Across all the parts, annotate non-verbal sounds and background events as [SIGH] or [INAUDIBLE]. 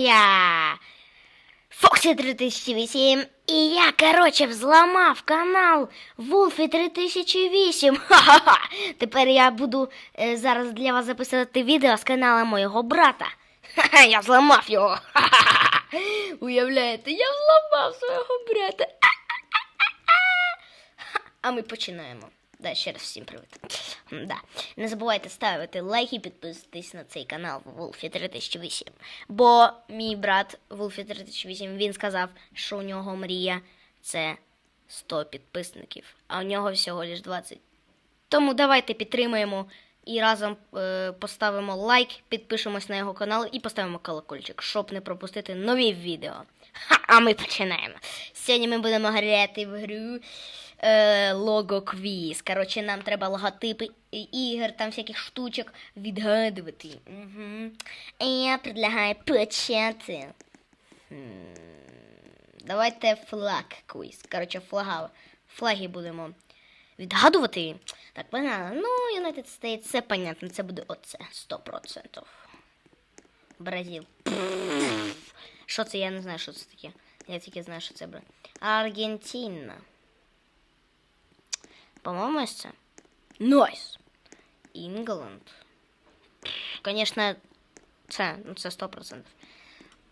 Я Фоксі 3008 і я, короче, взламав канал Вулфі 3008. [LAUGHS] Ха-ха-ха. Тепер я буду е, зараз для вас записувати відео з каналу моєго брата. Ха-ха, я взламав його. Ха-ха-ха. Уявляєте, я взламав свого брата. А ми починаємо. Да, ще раз всім привіт. Да. Не забувайте ставити лайк і підписуватись на цей канал Вулфі 3008. Бо мій брат Вулфі 3008 він сказав, що у нього мрія це 100 підписників, а у нього всього лиш 20. Тому давайте підтримаємо і разом е, поставимо лайк, підпишемось на його канал і поставимо колокольчик, щоб не пропустити нові відео. Ха, а ми починаємо. Сьогодні ми будемо грати в гру е, лого квіз. Коротше, нам треба логотипи ігор, там всяких штучок відгадувати. Угу. Я предлагаю почати. Давайте флаг квіз. Коротше, флага. Флаги будемо відгадувати. Так, понятно. Ну, United States, це понятно, це буде оце 100%. Бразил. Що це? Я не знаю, що це таке. Я тільки знаю, що це буде. Аргентина. По-моєму, ось це. Найс. Інгланд. Конечно, це, ну це 100%.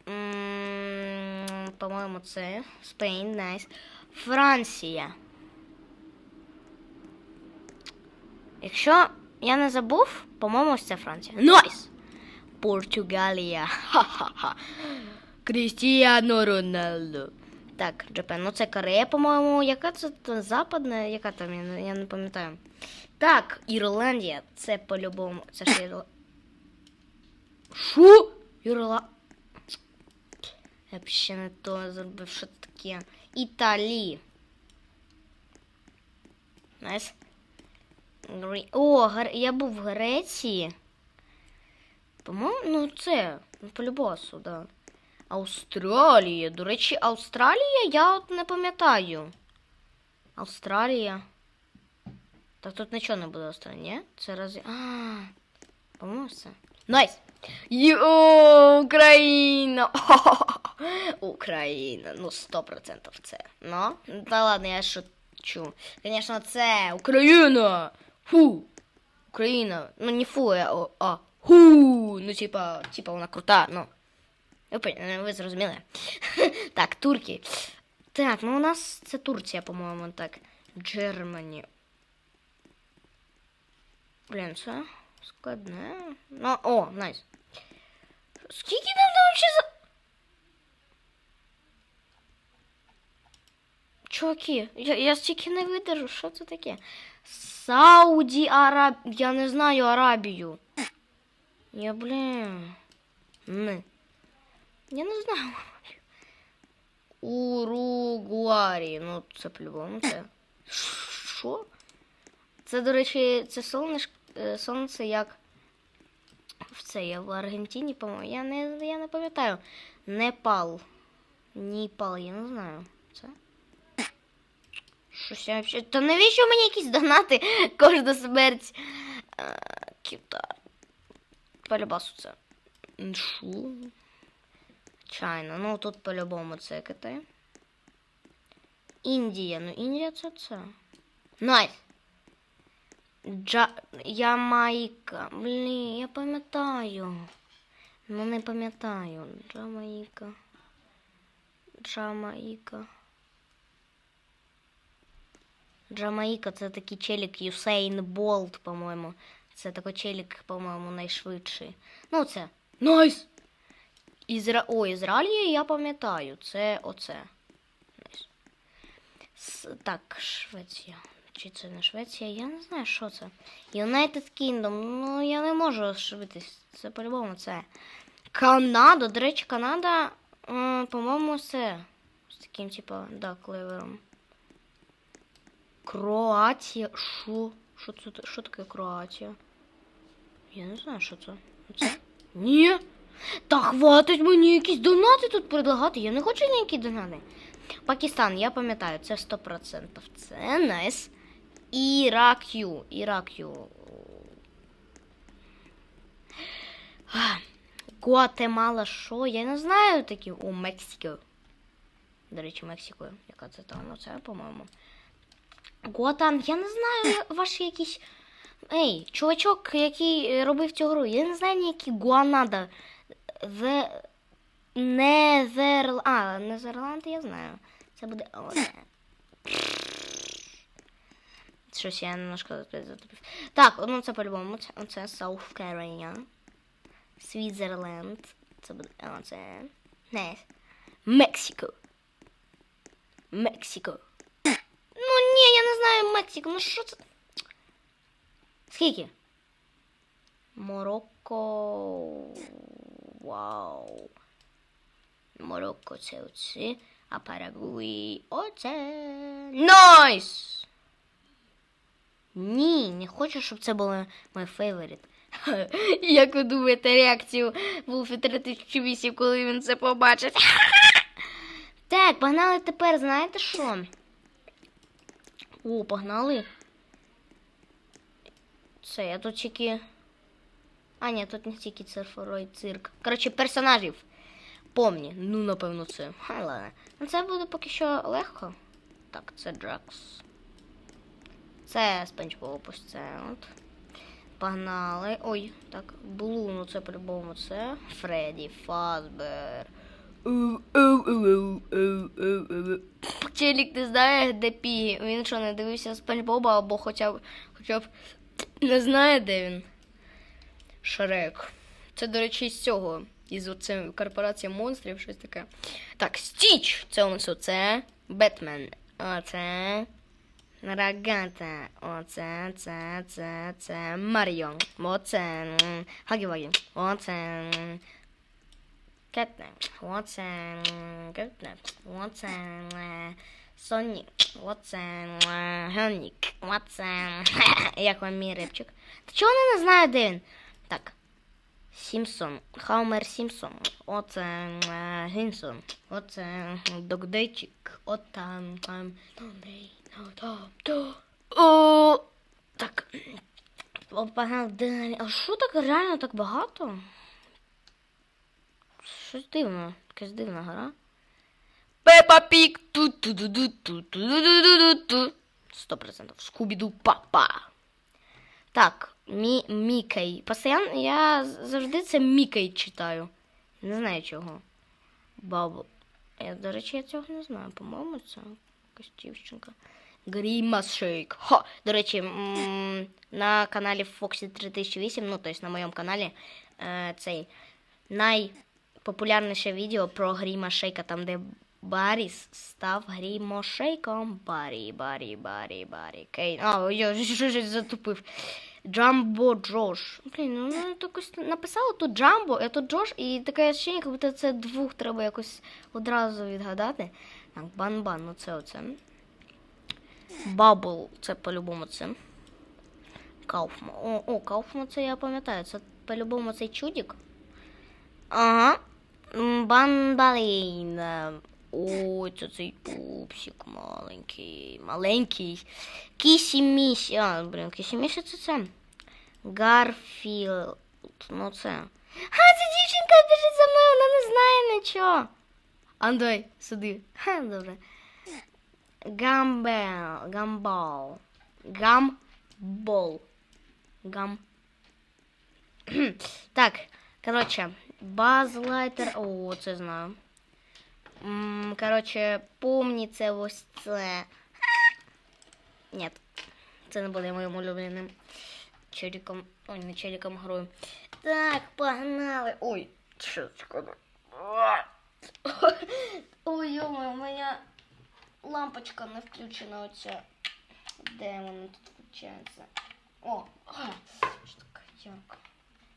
М, По-моєму, це Спейн, найс. Франція. Якщо я не забув, по-моєму, ось це Франція. Найс! Португалія. Ха-ха-ха. [LAUGHS] Крістіано Роналдо. Так, Джапен, ну це Корея, по-моєму. Яка це та западна? Яка там, я не, я не пам'ятаю. Так, Ірландія. Це по-любому. Це ж Ірла... Шо? Ірла... Я б ще не то зробив, що це таке. Італії. Найс. О, Гр... я був в Греції. По-моєму, ну це, ну, по-любосу, да. Австралія. До речі, Австралія я от не пам'ятаю. Австралія. Так тут нічого не буде Австралія, ні? Це разі. А, по-моєму, це. Найс! Йо, Україна! [LAUGHS] Україна, ну 100% це. Ну, та ладно, я шучу. Звісно, це Україна! Фу! Україна. Ну не фу, а, а ху. Ну, типа, типа вона крута, ну. Ви, пон- ви зрозуміли. [LAUGHS] так, турки. Так, ну у нас це Турція, по-моєму, так. Джермані. Блін, це складне. Ну, о, найс. Скільки нам там ще за. Чуваки, я, я стільки не видержу, що це таке? Сауді Араб... Я не знаю Арабію. Я, блін. Не. Я не знаю. Уругуарі. Ну, це по-любому це. Що? Це, до речі, це сонечко, е, сонце як. В це я в Аргентині, по-моєму. Я не, я не пам'ятаю. Непал. Ніпал, я не знаю. Це. Щось я взагалі. Та навіщо мені якісь донати [LAUGHS] кожну смерть? Е, Китай. Полюбасу це. Шу. Чайна. Ну тут по-любому це Китай. Індія. Ну Індія це це. Найс. Джа... Ямайка. Блін, я пам'ятаю. Ну не пам'ятаю. Джамаїка. Джамаїка. Джамаїка це такий челік Юсейн Болт, по-моєму. Це такий челік, по-моєму, найшвидший. Ну, це. Найс! Ізра... О, Ізраїль я пам'ятаю. Це оце. Так, Швеція. Чи це не Швеція? Я не знаю, що це. United Kingdom. Ну, я не можу ошибитись. Це по-любому це. Канада. До речі, Канада, по-моєму, це. З таким, типа, да, клевером. Кроатія. Що? Що це? Що таке Кроатія? Я не знаю, що це. Це? Ні. Та хватить мені якісь донати тут предлагати. Я не хочу ніякі донати. Пакистан, я пам'ятаю, це 100%. Це найс. Іракю. Іракю. Гуатемала що? Я не знаю такі. О, Мексико. До речі, Мексико. Яка це там? Ну, це, по-моєму. Гуатан, я не знаю [LAUGHS] ваші якісь. Ей, чувачок, який робив цю гру, я не знаю ніякі Гуанада. Зе... Незерл... А, Незерланд я знаю. Це буде. О. Щось я немножко затупив. Так, ну це по-любому. Це, South Carolina. Світзерленд. Це буде. О, це. Не. Мексико. Мексико. Ну ні, я не знаю Мексику. Ну що це? Скільки? Марокко. Вау. Марокко це оце, а Парагвай оце. Найс! Ні, не хочу, щоб це було мій фейворит. [LAUGHS] Як ви думаєте реакцію Вулфі 3008, коли він це побачить? [LAUGHS] Так, погнали тепер, знаєте що? О, погнали. Це я тут тільки. А, ні, тут не тільки цифровий цирк. Коротше, персонажів. Помні. Ну, напевно, це. Хай ладно. Ну це буде поки що легко. Так, це Джакс. Це Спанч Боб, це от. Погнали. Ой, так, Блу, ну це по-любому це. Фредді Фазбер. Челік, ти знаєш, де Пігі? Він що, не дивився Спанч Боба або хоча б, хоча б не знає, де він. Шрек. Це, до речі, з цього. Із оце корпорація монстрів, щось таке. Так, Стіч! Це у нас оце. Бетмен. Оце. Рогата. Оце, це, це, це. Маріо. Оце. м, Оце. Кетне. Оце. Кетне. Оце. Сонік. Оце. м, Геннік. Оце. [LAUGHS] Як вам мій рибчик? Та чого вони не знають, де він? Так. Сімсон. Хаумер Сімсон. Оце е, Гінсон. Оце Догдейчик. От там. там. Догдей. Там. то. О, так. Погнали далі. А що так реально так багато? Щось дивно. Якась дивна гра. Пепа Пік. Сто процентов. Скубіду папа. Так, Мі, Мікей. Постоянно я завжди це Мікей читаю. Не знаю чого. Бабу. Я, до речі, я цього не знаю. По-моєму, це якась дівчинка. Грімас Шейк. Ха! До речі, на каналі Foxy 3008, ну, тобто на моєму каналі, е, цей найпопулярніше відео про Гріма Шейка, там, де Баріс став Грімошейком. Барі, Барі, Барі, Барі. Кейн. А, я щось затупив. Джамбо Джош. Блін, ну ну, якось написала тут Джамбо, а тут Джош, і таке ощущення, як будто це двох треба якось одразу відгадати. Так, бан-бан, ну це оце. Бабл, це по-любому це. Кауфман. О, о, Кауфман це я пам'ятаю. Це по-любому цей чудик. Ага. М, Банбалін. Ой, це цей пупсик маленький. Маленький. Кісі-місі. А, блін, кісі-місі це це. Гарфілд. Ну це. А, це дівчинка біжить за мною, вона не знає нічого. Андай, сюди. Ха, добре. Гамбел. Гамбал. Гамбол. Гам. так, коротше, Базлайтер. О, це знаю. Коротше, помні це ось це. Ні, це не буде моїм улюбленим челіком. Ой, не челіком грою. Так, погнали. Ой, що шкода. [LAUGHS] Ой, йома, у мене лампочка не включена оця. Де вона тут включається? О, що таке ярко.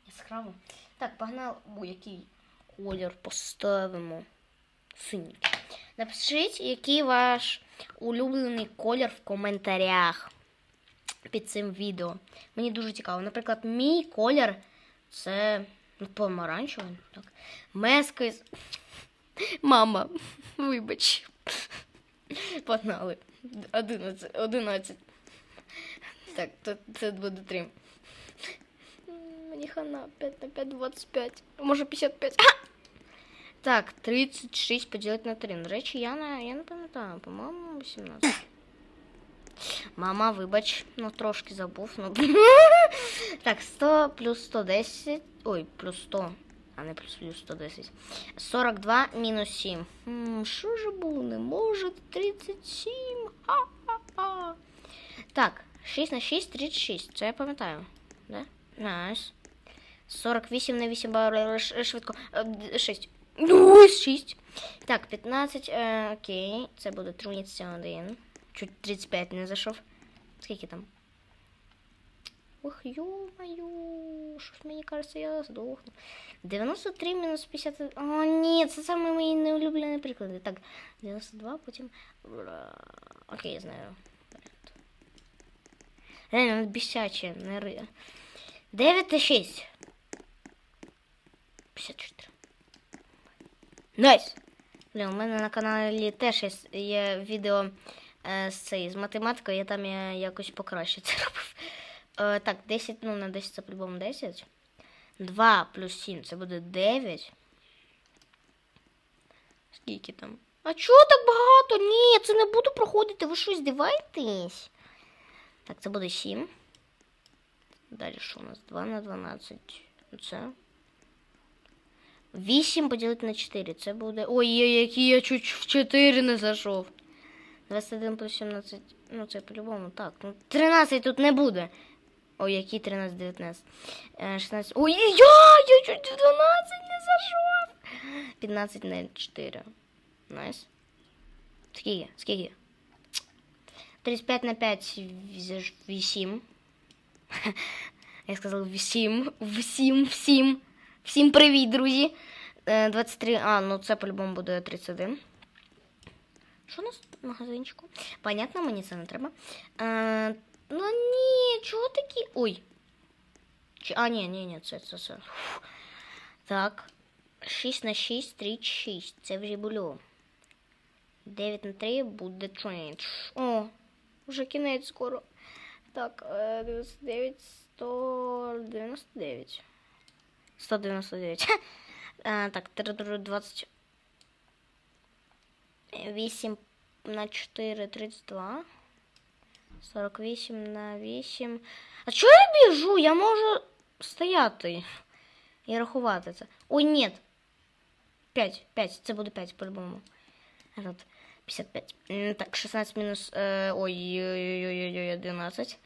Яскраво. Так, погнали. Ой, який колір поставимо. Синій. Напишіть, який ваш улюблений колір в коментарях під цим відео. Мені дуже цікаво. Наприклад, мій колір це ну, помаранчевий. Так. Мескис. [LAUGHS] Мама, [LAUGHS] вибач. [LAUGHS] Погнали. 11. 11. Так, то це буде 3. Мені мені хана. 5 на 5, 25. Може 55. Так, 36 поділити на 3. До речі, я не, я не пам'ятаю, по-моєму, 18. Мама, вибач, ну трошки забув. Ну. [LAUGHS] так, 100 плюс 110. Ой, плюс 100. А не плюс плюс 110. 42 мінус 7. М, Що ж буде? Може 37. Ха-ха-ха. Так, 6 на 6, 36. Це я пам'ятаю. Да? Найс. 48 на 8 бар швидко. 6. Ну, 6. Так, 15. Е, окей. Це буде 31. Чуть 35 не зайшов. Скільки там? Ох, ё-моё, щось мені кажеться, я здохну. 93 мінус 50. О, ні, це саме мої неулюблені приклади. Так, 92, потім. Окей, я знаю. Реально, бісяче, не ри. 9 та 6. 54. Найс! Блін, у мене на каналі теж є, відео е, з цієї, з математикою, я там я якось покраще це [LAUGHS] робив. Е, так, 10, ну на 10 це по-любому 10. 2 плюс 7 це буде 9. Скільки там? А чого так багато? Ні, це не буду проходити. Ви що, здиваєтесь? Так, це буде 7. Далі що у нас? 2 на 12. Це. 8 поділити на 4. Це буде. Ой, який я чуть в 4 не зайшов. 21 плюс 17. Ну, це по-любому так. Ну, 13 тут не буде. Ой, який 13, 19. Е, 16. Ой, я, я чуть в 12 не зайшов. 15 на 4. Найс. Скільки? Скільки? 35 на 5 8. [LAUGHS] Я сказав 8. Всім, всім. Всім привіт, друзі. Е, 23. А, ну це по-любому буде 31. Що у нас в магазинчику? Понятно, мені це не треба. Е, ну ні, чого такі. Ой. Чи... А, ні, ні, ні, це, це, це. Фу. Так. 6 на 6, 36. Це вже було. 9 на 3 буде трендж. О, вже кінець скоро. Так, е, 99, 199. 199. Е, [LAUGHS] так, 20. 8 на 4, 32. 48 на 8. А чого я біжу? Я можу стояти і рахувати це. Ой, ні. 5, 5, це буде 5 по-любому. А тут 55. Так, 16 мінус. Е, ой, ой, ой, ой, 11.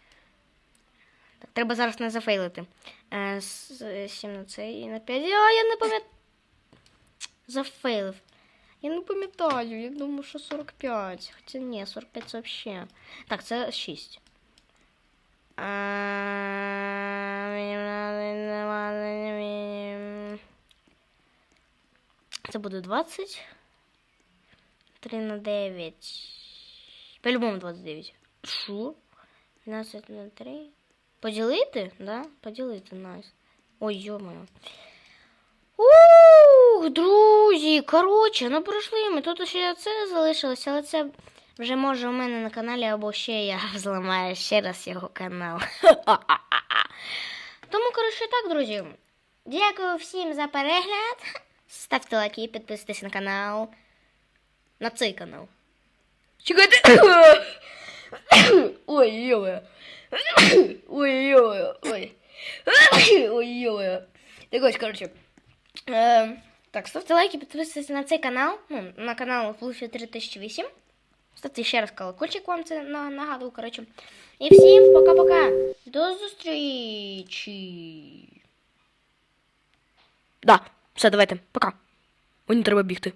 Треба зараз не зафейлити. Е, с- 7 на це і на 5. А, я не пам'ятаю. Зафейлив. Я не пам'ятаю, я думаю, що 45. Хоча ні, 45 це взагалі. Так, це 6. Це буде 20. 3 на 9. По-любому 29. Що? 12 на 3. Поділити? Да? Поділити, найс. Ой, йо-моє. Ух, друзі, коротше, ну пройшли ми. Тут ще це залишилося, але це вже може у мене на каналі, або ще я [LAUGHS] зламаю ще раз його канал. [LAUGHS] Тому, коротше, так, друзі. Дякую всім за перегляд. Ставте лайки, підписуйтесь на канал. На цей канал. Чекайте. [COUGHS] Ой, йо. Ой, йо. Ой. [COUGHS] Ой, йо. Так ось, коротше. Е, так, ставте лайки, підписуйтесь на цей канал, ну, на канал Fluffy 3008. Ставте ще раз колокольчик, вам це на- нагадую, коротше. І всім пока-пока. До зустрічі. Да, все, давайте, пока. Мені треба бігти.